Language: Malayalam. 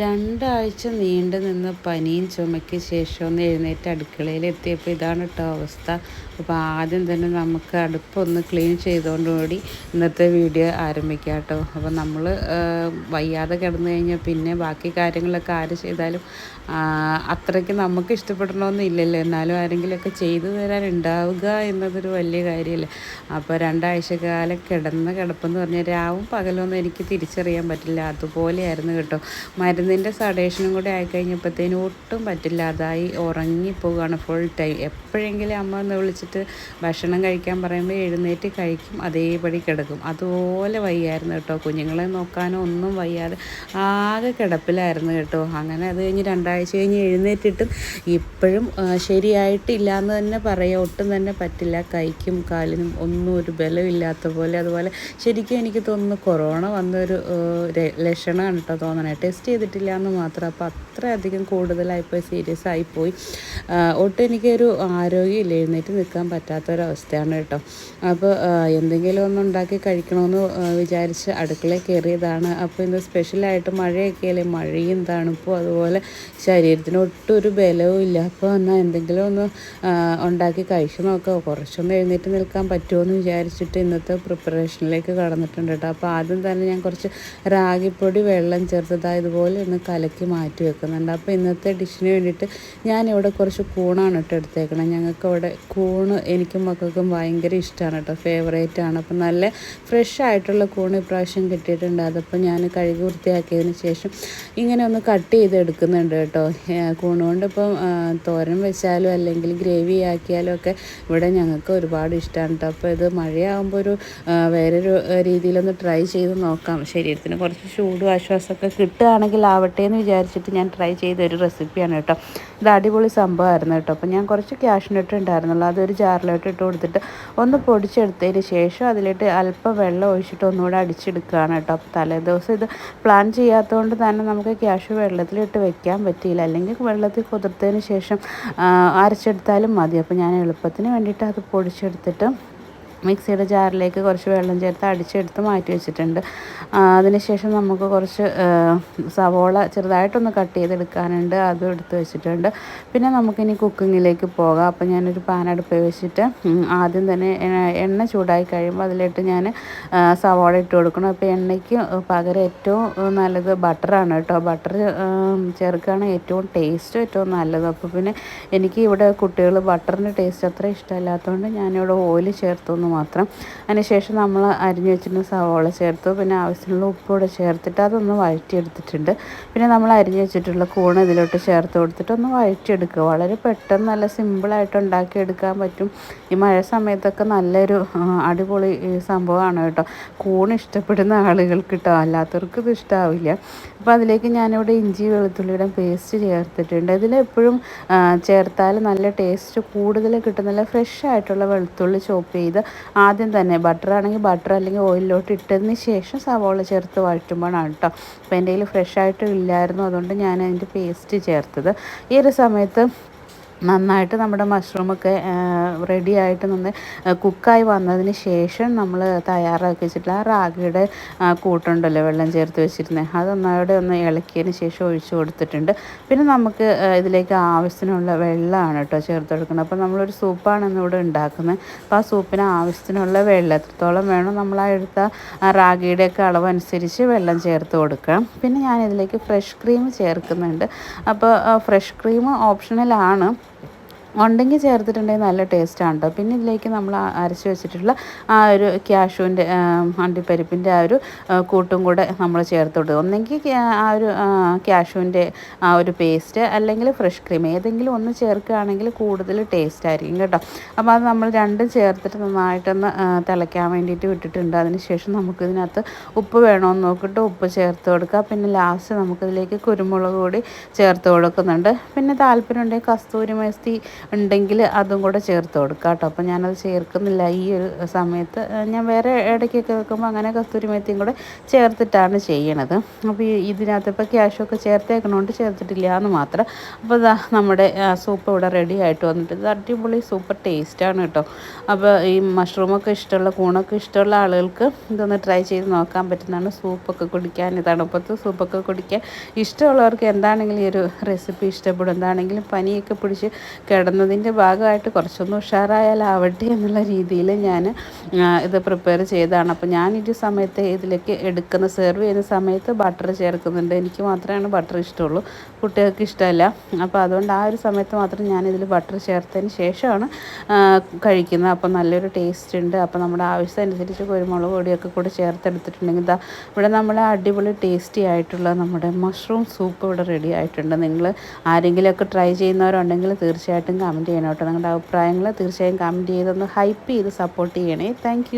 രണ്ടാഴ്ച നീണ്ടു നിന്ന് പനിയും ചുമയ്ക്ക് ശേഷം ഒന്ന് എഴുന്നേറ്റ് അടുക്കളയിൽ എത്തിയപ്പോൾ ഇതാണ് കേട്ടോ അവസ്ഥ. അപ്പോൾ ആദ്യം തന്നെ നമുക്ക് അടുപ്പൊന്ന് ക്ലീൻ ചെയ്തുകൊണ്ടുകൂടി ഇന്നത്തെ വീഡിയോ ആരംഭിക്കാം കേട്ടോ. അപ്പോൾ നമ്മൾ വയ്യാതെ കിടന്നു കഴിഞ്ഞാൽ പിന്നെ ബാക്കി കാര്യങ്ങളൊക്കെ ആര് ചെയ്താലും അത്രയ്ക്ക് നമുക്ക് ഇഷ്ടപ്പെടണമെന്നും ഇല്ലല്ലോ. എന്നാലും ആരെങ്കിലുമൊക്കെ ചെയ്തു തരാൻ ഉണ്ടാവുക എന്നതൊരു വലിയ കാര്യമല്ലേ. അപ്പോൾ രണ്ടാഴ്ച കാലം കിടന്ന കിടപ്പെന്ന് പറഞ്ഞാൽ രാവും പകലൊന്നും എനിക്ക് തിരിച്ചറിയാൻ പറ്റില്ല. അതുപോലെയായിരുന്നു കേട്ടോ. മരുന്ന് മരുന്നിന്റെ സഡേഷനും കൂടെ ആയിക്കഴിഞ്ഞപ്പോഴത്തേനും ഒട്ടും പറ്റില്ല അതായി ഉറങ്ങിപ്പോവുകയാണ് ഫുൾ ടൈം എപ്പോഴെങ്കിലും അമ്മ ഒന്ന് വിളിച്ചിട്ട് ഭക്ഷണം കഴിക്കാൻ പറയുമ്പോൾ എഴുന്നേറ്റ് കഴിക്കും അതേപടി കിടക്കും. അതുപോലെ വയ്യായിരുന്നു കേട്ടോ. കുഞ്ഞുങ്ങളെ നോക്കാനോ ഒന്നും വയ്യാതെ ആകെ കിടപ്പിലായിരുന്നു കേട്ടോ. അങ്ങനെ അത് കഴിഞ്ഞ് രണ്ടാഴ്ച കഴിഞ്ഞ് എഴുന്നേറ്റിട്ടും ഇപ്പോഴും ശരിയായിട്ടില്ല എന്ന് തന്നെ പറയാം. ഒട്ടും തന്നെ പറ്റില്ല. കൈക്കും കാലിനും ഒന്നും ഒരു ബലമില്ലാത്ത പോലെ. അതുപോലെ ശരിക്കും എനിക്ക് തോന്നുന്നു കൊറോണ വന്നൊരു ലക്ഷണമാണ് കേട്ടോ തോന്നണേ. ടെസ്റ്റ് ചെയ്തിട്ട് പറ്റില്ല എന്ന് മാത്രം. അപ്പോൾ അത്രയധികം കൂടുതലായിപ്പോയി സീരിയസ് ആയിപ്പോയി ഒട്ടും എനിക്കൊരു ആരോഗ്യമില്ല എഴുന്നേറ്റ് നിൽക്കാൻ പറ്റാത്തൊരവസ്ഥയാണ് കേട്ടോ. അപ്പോൾ എന്തെങ്കിലും ഒന്ന് ഉണ്ടാക്കി കഴിക്കണമെന്ന് വിചാരിച്ച് അടുക്കളയിൽ കയറിയതാണ്. അപ്പോൾ ഇന്ന് സ്പെഷ്യലായിട്ട് മഴയൊക്കെ അല്ലേ? മഴയും തണുപ്പും അതുപോലെ ശരീരത്തിന് ഒട്ടും ഒരു ബലവും ഇല്ല. അപ്പോൾ എന്നാൽ എന്തെങ്കിലും ഒന്ന് ഉണ്ടാക്കി കഴിച്ചു നോക്കാം. കുറച്ചൊന്ന് എഴുന്നേറ്റ് നിൽക്കാൻ പറ്റുമോ എന്ന് വിചാരിച്ചിട്ട് ഇന്നത്തെ പ്രിപ്പറേഷനിലേക്ക് കടന്നിട്ടുണ്ട് കേട്ടോ. അപ്പോൾ ആദ്യം തന്നെ ഞാൻ കുറച്ച് റാഗിപ്പൊടി വെള്ളം ചേർത്തത് ഇതുപോലെ ഒന്ന് കലക്കി മാറ്റി വെക്കുന്നുണ്ട്. അപ്പോൾ ഇന്നത്തെ ഡിഷിന് വേണ്ടിയിട്ട് ഞാനിവിടെ കുറച്ച് കൂണാണ് ഇട്ട് എടുത്തേക്കണം. ഞങ്ങൾക്ക് അവിടെ കൂണ് എനിക്കും മക്കൾക്കും ഭയങ്കര ഇഷ്ടമാണ് കേട്ടോ. ഫേവറേറ്റ് ആണ്. അപ്പം നല്ല ഫ്രഷ് ആയിട്ടുള്ള കൂണ് ഇപ്രാവശ്യം കിട്ടിയിട്ടുണ്ട്. അതപ്പോൾ ഞാൻ കഴുകി വൃത്തിയാക്കിയതിന് ശേഷം ഇങ്ങനെ ഒന്ന് കട്ട് ചെയ്ത് എടുക്കുന്നുണ്ട് കേട്ടോ. കൂണ് കൊണ്ട് ഇപ്പം തോരൻ വെച്ചാലും അല്ലെങ്കിൽ ഗ്രേവി ആക്കിയാലും ഒക്കെ ഇവിടെ ഞങ്ങൾക്ക് ഒരുപാട് ഇഷ്ടമാണ് കേട്ടോ. അപ്പോൾ ഇത് മഴയാകുമ്പോൾ ഒരു വേറൊരു രീതിയിലൊന്ന് ട്രൈ ചെയ്ത് നോക്കാം. ശരീരത്തിന് കുറച്ച് ചൂടും ആശ്വാസമൊക്കെ കിട്ടുകയാണെങ്കിൽ ആവട്ടെ എന്ന് വിചാരിച്ചിട്ട് ഞാൻ ട്രൈ ചെയ്ത ഒരു റെസിപ്പിയാണ് കേട്ടോ. ഇത് അടിപൊളി സംഭവമായിരുന്നു കേട്ടോ. അപ്പോൾ ഞാൻ കുറച്ച് ക്യാഷിനിട്ട് ഉണ്ടായിരുന്നുള്ളൂ. അതൊരു ജാറിലോട്ട് ഇട്ട് കൊടുത്തിട്ട് ഒന്ന് പൊടിച്ചെടുത്തതിന് ശേഷം അതിലിട്ട് അല്പം വെള്ളം ഒഴിച്ചിട്ട് ഒന്നുകൂടെ അടിച്ചെടുക്കുകയാണ് കേട്ടോ. അപ്പോൾ തലേദിവസം ഇത് പ്ലാൻ ചെയ്യാത്തതുകൊണ്ട് തന്നെ നമുക്ക് ക്യാഷ് വെള്ളത്തിലിട്ട് വെക്കാൻ പറ്റിയില്ല. അല്ലെങ്കിൽ വെള്ളത്തിൽ കുതിർത്തതിന് ശേഷം അരച്ചെടുത്താലും മതി. അപ്പോൾ ഞാൻ എളുപ്പത്തിന് വേണ്ടിയിട്ട് അത് പൊടിച്ചെടുത്തിട്ട് മിക്സിയുടെ ജാറിലേക്ക് കുറച്ച് വെള്ളം ചേർത്ത് അടിച്ചെടുത്ത് മാറ്റി വെച്ചിട്ടുണ്ട്. അതിനുശേഷം നമുക്ക് കുറച്ച് സവോള ചെറുതായിട്ടൊന്ന് കട്ട് ചെയ്തെടുക്കാനുണ്ട്. അതും എടുത്ത് വെച്ചിട്ടുണ്ട്. പിന്നെ നമുക്കിനി കുക്കിങ്ങിലേക്ക് പോകാം. അപ്പോൾ ഞാനൊരു പാൻ അടുപ്പ് വെച്ചിട്ട് ആദ്യം തന്നെ എണ്ണ ചൂടായി കഴിയുമ്പോൾ അതിലിട്ട് ഞാൻ സവോള ഇട്ട് കൊടുക്കണം. അപ്പോൾ എണ്ണയ്ക്ക് പകരം ഏറ്റവും നല്ലത് ബട്ടറാണ് കേട്ടോ. ബട്ടർ ചേർക്കുകയാണ് ഏറ്റവും ടേസ്റ്റ് ഏറ്റവും നല്ലത്. അപ്പോൾ പിന്നെ എനിക്ക് ഇവിടെ കുട്ടികൾ ബട്ടറിന്റെ ടേസ്റ്റ് അത്ര ഇഷ്ടമല്ലാത്തതുകൊണ്ട് ഞാനിവിടെ ഓയിൽ ചേർത്തൊന്ന് മാത്രം. അതിനുശേഷം നമ്മൾ അരിഞ്ഞു വെച്ചിരുന്ന സവോള ചേർത്തു. പിന്നെ ആവശ്യമുള്ള ഉപ്പൂടെ ചേർത്തിട്ട് അതൊന്ന് വഴറ്റിയെടുത്തിട്ടുണ്ട്. പിന്നെ നമ്മൾ അരിഞ്ഞു വെച്ചിട്ടുള്ള കൂണ് ഇതിലോട്ട് ചേർത്ത് കൊടുത്തിട്ട് ഒന്ന് വഴറ്റിയെടുക്കുക. വളരെ പെട്ടെന്ന് നല്ല സിമ്പിളായിട്ട് ഉണ്ടാക്കിയെടുക്കാൻ പറ്റും. ഈ മഴ സമയത്തൊക്കെ നല്ലൊരു അടിപൊളി സംഭവമാണ് കേട്ടോ. കൂൺ ഇഷ്ടപ്പെടുന്ന ആളുകൾക്ക് കേട്ടോ. അല്ലാത്തവർക്ക് ഇത് ഇഷ്ടാവില്ല. അപ്പോൾ അതിലേക്ക് ഞാനിവിടെ ഇഞ്ചി വെളുത്തുള്ളിയുടെ പേസ്റ്റ് ചേർത്തിട്ടുണ്ട്. ഇതിലെപ്പോഴും ചേർത്താൽ നല്ല ടേസ്റ്റ് കൂടുതൽ നല്ല ഫ്രഷ് ആയിട്ടുള്ള വെളുത്തുള്ളി ചോപ്പ് ചെയ്ത് ആദ്യം തന്നെ ബട്ടർ ആണെങ്കിൽ ബട്ടർ അല്ലെങ്കിൽ ഓയിലിലോട്ട് ഇട്ടതിന് ശേഷം സവോള ചേർത്ത് വഴറ്റുമ്പോഴാണ് കേട്ടോ അപ്പോൾ എന്റെ കയ്യിൽ ഫ്രഷ് ആയിട്ട് ഇല്ലായിരുന്നു. അതുകൊണ്ട് ഞാൻ അതിന്റെ പേസ്റ്റ് ചേർത്തത്. ഈ ഒരു സമയത്ത് നന്നായിട്ട് നമ്മുടെ മഷ്റൂമൊക്കെ റെഡിയായിട്ട് നിന്ന് കുക്കായി വന്നതിന് ശേഷം നമ്മൾ തയ്യാറാക്കി വെച്ചിട്ടുള്ള ആ റാഗിയുടെ കൂട്ടുണ്ടല്ലോ വെള്ളം ചേർത്ത് വെച്ചിരുന്നത് അതൊന്നവിടെ ഒന്ന് ഇളക്കിയതിന് ശേഷം ഒഴിച്ചു കൊടുത്തിട്ടുണ്ട്. പിന്നെ നമുക്ക് ഇതിലേക്ക് ആവശ്യത്തിനുള്ള വെള്ളമാണ് കേട്ടോ ചേർത്ത് കൊടുക്കുന്നത്. അപ്പോൾ നമ്മളൊരു സൂപ്പാണ് ഇന്നിവിടെ ഉണ്ടാക്കുന്നത്. അപ്പോൾ ആ സൂപ്പിന് ആവശ്യത്തിനുള്ള വെള്ളം എത്രത്തോളം വേണം നമ്മൾ ആ എടുത്ത റാഗിയുടെയൊക്കെ അളവ് അനുസരിച്ച് വെള്ളം ചേർത്ത് കൊടുക്കണം. പിന്നെ ഞാൻ ഇതിലേക്ക് ഫ്രഷ് ക്രീം ചേർക്കുന്നുണ്ട്. അപ്പോൾ ഫ്രഷ് ക്രീം ഓപ്ഷണലാണ്. ഉണ്ടെങ്കിൽ ചേർത്തിട്ടുണ്ടെങ്കിൽ നല്ല ടേസ്റ്റാണ് കേട്ടോ പിന്നെ ഇതിലേക്ക് നമ്മൾ അരച്ച് വെച്ചിട്ടുള്ള ആ ഒരു ക്യാഷുവിന്റെ അണ്ടിപ്പരിപ്പിന്റെ ആ ഒരു കൂട്ടും കൂടെ നമ്മൾ ചേർത്ത് കൊടുക്കുക. ഒന്നെങ്കിൽ ആ ഒരു ക്യാഷുവിന്റെ ആ ഒരു പേസ്റ്റ് അല്ലെങ്കിൽ ഫ്രഷ് ക്രീം ഏതെങ്കിലും ഒന്ന് ചേർക്കുകയാണെങ്കിൽ കൂടുതൽ ടേസ്റ്റ് ആയിരിക്കും കേട്ടോ. അപ്പോൾ അത് നമ്മൾ രണ്ടും ചേർത്തിട്ട് നന്നായിട്ടൊന്ന് തിളയ്ക്കാൻ വേണ്ടിയിട്ട് വിട്ടിട്ടുണ്ട്. അതിനുശേഷം നമുക്കിതിനകത്ത് ഉപ്പ് വേണമെന്ന് നോക്കിയിട്ട് ഉപ്പ് ചേർത്ത് കൊടുക്കുക. പിന്നെ ലാസ്റ്റ് നമുക്കിതിലേക്ക് കുരുമുളക് കൂടി ചേർത്ത് കൊടുക്കുന്നുണ്ട്. പിന്നെ താല്പര്യം ഉണ്ടെങ്കിൽ കസ്തൂരി മേസ്തി ഉണ്ടെങ്കിൽ അതും കൂടെ ചേർത്ത് കൊടുക്കാം കേട്ടോ. അപ്പോൾ ഞാനത് ചേർക്കുന്നില്ല. ഈ ഒരു സമയത്ത് ഞാൻ വേറെ ഇടയ്ക്കൊക്കെ വെക്കുമ്പോൾ അങ്ങനെ കസ്തൂരി മേത്തിയും കൂടെ ചേർത്തിട്ടാണ് ചെയ്യണത്. അപ്പോൾ ഇതിനകത്ത് ഇപ്പോൾ ക്യാഷൊക്കെ ചേർത്തേക്കണോണ്ട് ചേർത്തിട്ടില്ല എന്ന് മാത്രം. അപ്പോൾ ഇതാ നമ്മുടെ സൂപ്പ് ഇവിടെ റെഡി ആയിട്ട് വന്നിട്ട് ഇത് അടിപൊളി സൂപ്പർ ടേസ്റ്റാണ് കേട്ടോ. അപ്പോൾ ഈ മഷ്റൂമൊക്കെ ഇഷ്ടമുള്ള കൂണൊക്കെ ഇഷ്ടമുള്ള ആളുകൾക്ക് ഇതൊന്ന് ട്രൈ ചെയ്ത് നോക്കാൻ പറ്റുന്നതാണ് സൂപ്പൊക്കെ കുടിക്കാൻ. തണുപ്പത്ത് സൂപ്പൊക്കെ കുടിക്കാൻ. ഇഷ്ടമുള്ളവർക്ക് എന്താണെങ്കിലും ഈ ഒരു റെസിപ്പി ഇഷ്ടപ്പെടും. എന്താണെങ്കിലും പനിയൊക്കെ പിടിച്ച് കിടന്നതിന്റെ ഭാഗമായിട്ട് കുറച്ചൊന്ന് ഉഷാറായാലാവട്ടെ എന്നുള്ള രീതിയിൽ ഞാൻ ഇത് പ്രിപ്പയർ ചെയ്തതാണ്. അപ്പോൾ ഞാൻ ഈ സമയത്ത് ഇതിലേക്ക് എടുക്കുന്ന സെർവ് ചെയ്യുന്ന സമയത്ത് ബട്ടർ ചേർക്കുന്നുണ്ട്. എനിക്ക് മാത്രമാണ് ബട്ടർ ഇഷ്ടമുള്ളൂ. കുട്ടികൾക്ക് ഇഷ്ടമല്ല. അപ്പോൾ അതുകൊണ്ട് ആ ഒരു സമയത്ത് മാത്രം ഞാനിതിൽ ബട്ടർ ചേർത്തതിന് ശേഷമാണ് കഴിക്കുന്നത്. അപ്പോൾ നല്ലൊരു ടേസ്റ്റ് ഉണ്ട്. അപ്പോൾ നമ്മുടെ ആവശ്യത്തിനനുസരിച്ച് കുരുമുളക് പൊടിയൊക്കെ കൂടെ ചേർത്തെടുത്തിട്ടുണ്ടെങ്കിൽ ഇതാ ഇവിടെ നമ്മൾ അടിപൊളി ടേസ്റ്റി ആയിട്ടുള്ള നമ്മുടെ മഷ്റൂം സൂപ്പ് ഇവിടെ റെഡി ആയിട്ടുണ്ട്. നിങ്ങൾ ആരെങ്കിലുമൊക്കെ ട്രൈ ചെയ്യുന്നവരുണ്ടെങ്കിൽ തീർച്ചയായിട്ടും കമന്റ് ചെയ്യണം കേട്ടോ. നിങ്ങളുടെ അഭിപ്രായങ്ങൾ തീർച്ചയായും കമന്റ് ചെയ്തൊന്ന് ഹൈപ്പ് ചെയ്ത് സപ്പോർട്ട് ചെയ്യണേ. താങ്ക്